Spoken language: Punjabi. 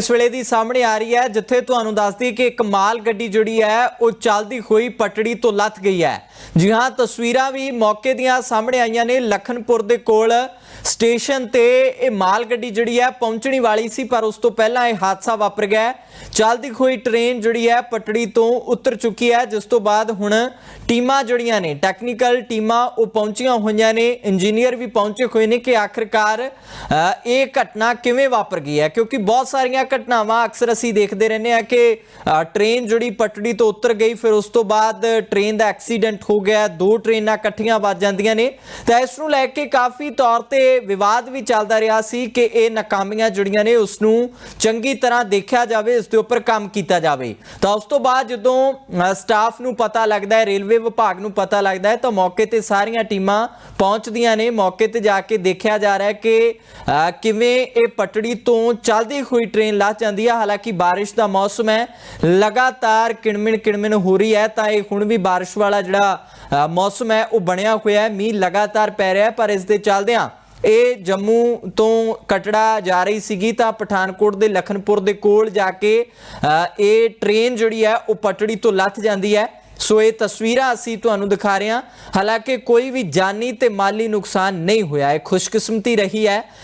ਇਸ ਵੇਲੇ ਦੀ ਸਾਹਮਣੇ ਆ ਰਹੀ ਹੈ, ਜਿੱਥੇ ਤੁਹਾਨੂੰ ਦੱਸਦੀ ਕਿ ਇੱਕ ਮਾਲ ਗੱਡੀ ਜਿਹੜੀ ਹੈ, ਉਹ ਚੱਲਦੀ ਹੋਈ ਪਟੜੀ ਤੋਂ ਲੱਥ ਗਈ ਹੈ। ਜੀ ਹਾਂ, ਤਸਵੀਰਾਂ ਵੀ ਮੌਕੇ ਦੀਆਂ ਸਾਹਮਣੇ ਆਈਆਂ ਨੇ। ਲਖਨਪੁਰ ਦੇ ਕੋਲ ਸਟੇਸ਼ਨ ਤੇ ਇਹ ਮਾਲ ਗੱਡੀ ਜਿਹੜੀ ਹੈ ਪਹੁੰਚਣੀ ਵਾਲੀ ਸੀ ਪਰ ਉਸ ਤੋਂ ਪਹਿਲਾਂ ਇਹ ਹਾਦਸਾ ਵਾਪਰ ਗਿਆ ਹੈ। ਚੱਲਦੀ ਹੋਈ ਟ੍ਰੇਨ ਜਿਹੜੀ ਹੈ ਪਟੜੀ ਤੋਂ ਉਤਰ ਚੁੱਕੀ ਹੈ ਜਿਸ ਤੋਂ ਬਾਅਦ ਹੁਣ ਟੀਮਾਂ ਜਿਹੜੀਆਂ ਨੇ ਟੈਕਨੀਕਲ ਟੀਮਾਂ ਉਹ ਪਹੁੰਚੀਆਂ ਹੋਈਆਂ ਨੇ ਇੰਜੀਨੀਅਰ ਵੀ ਪਹੁੰਚੇ ਹੋਏ ਨੇ ਕਿ ਆਖਰਕਾਰ ਇਹ ਘਟਨਾ ਕਿਵੇਂ ਵਾਪਰ ਗਈ ਹੈ ਕਿਉਂਕਿ ਬਹੁਤ ਸਾਰੀਆਂ ਘਟਨਾਵਾਂ ਅਕਸਰ ਅਸੀਂ ਦੇਖਦੇ ਰਹਿੰਦੇ ਆ ਕਿ ਅ, ਟ੍ਰੇਨ ਜਿਹੜੀ ਪਟੜੀ ਤੋਂ ਉਤਰ ਗਈ ਫਿਰ ਉਸ ਤੋਂ ਬਾਅਦ ਟ੍ਰੇਨ ਦਾ ਐਕਸੀਡੈਂਟ ਹੋ ਗਿਆ ਦੋ ਟ੍ਰੇਨਾਂ ਇਕੱਠੀਆਂ ਵੱਜ ਜਾਂਦੀਆਂ ਨੇ ਤਾਂ ਇਸ ਨੂੰ ਲੈ ਕੇ ਕਾਫੀ ਤੌਰ ਤੇ ਵਿਵਾਦ ਵੀ ਚੱਲਦਾ ਰਿਹਾ ਸੀ ਕਿ ਇਹ ਨਾਕਾਮੀਆਂ ਜਿਹੜੀਆਂ ਨੇ ਉਸ ਨੂੰ ਚੰਗੀ ਤਰ੍ਹਾਂ ਦੇਖਿਆ ਜਾਵੇ ਇਸ ਦੇ ਉੱਪਰ ਕੰਮ ਕੀਤਾ ਜਾਵੇ। ਤਾਂ ਉਸ ਤੋਂ ਬਾਅਦ ਜਦੋਂ ਅ, ਸਟਾਫ ਨੂੰ ਪਤਾ ਲੱਗਦਾ ਹੈ ਰੇਲਵੇ ਵਿਭਾਗ ਨੂੰ ਪਤਾ ਲੱਗਦਾ ਹੈ ਤਾਂ ਮੌਕੇ ਤੇ ਸਾਰੀਆਂ ਟੀਮਾਂ ਪਹੁੰਚਦੀਆਂ ਨੇ। ਮੌਕੇ ਤੇ ਜਾ ਕੇ ਦੇਖਿਆ ਜਾ ਰਿਹਾ ਹੈ ਕਿ ਕਿਵੇਂ ਇਹ ਪਟੜੀ ਤੋਂ ਚੱਲਦੀ ਹੋਈ ਟ੍ਰੇਨ ਲਾ ਜਾਂਦੀ ਹੈ। ਹਾਲਾਂਕਿ ਬਾਰਿਸ਼ ਦਾ ਮੌਸਮ ਹੈ ਲਗਾਤਾਰ ਕਿਣਮਿਣ ਕਿਣਮਿਣ ਹੋ ਰਹੀ ਹੈ ਤਾਂ ਇਹ ਹੁਣ ਵੀ ਬਾਰਿਸ਼ ਵਾਲਾ ਜਿਹੜਾ ਮੌਸਮ ਹੈ ਉਹ ਬਣਿਆ ਹੋਇਆ ਹੈ। ਮੀਂਹ ਲਗਾਤਾਰ ਪੈ ਰਿਹਾ ਹੈ ਪਰ ਇਸ ਦੇ ਚੱਲਦਿਆਂ ਇਹ ਜੰਮੂ ਤੋਂ ਕਟੜਾ ਜਾ ਰਹੀ ਸੀਗੀ ਤਾਂ ਪਠਾਨਕੋਟ ਦੇ ਲਖਨਪੁਰ ਦੇ ਕੋਲ ਜਾ ਕੇ ਇਹ ਟ੍ਰੇਨ ਜਿਹੜੀ ਹੈ ਉਹ ਪਟੜੀ ਤੋਂ ਲੱਥ ਜਾਂਦੀ ਹੈ। ਸੋ ਇਹ ਤਸਵੀਰਾਂ ਅਸੀਂ ਤੁਹਾਨੂੰ ਦਿਖਾ ਰਹੇ ਹਾਂ। ਹਾਲਾਂਕਿ ਕੋਈ ਵੀ ਜਾਨੀ ਤੇ ਮਾਲੀ ਨੁਕਸਾਨ ਨਹੀਂ ਹੋਇਆ। ਹੈ ਖੁਸ਼ਕਿਸਮਤੀ ਰਹੀ ਹੈ।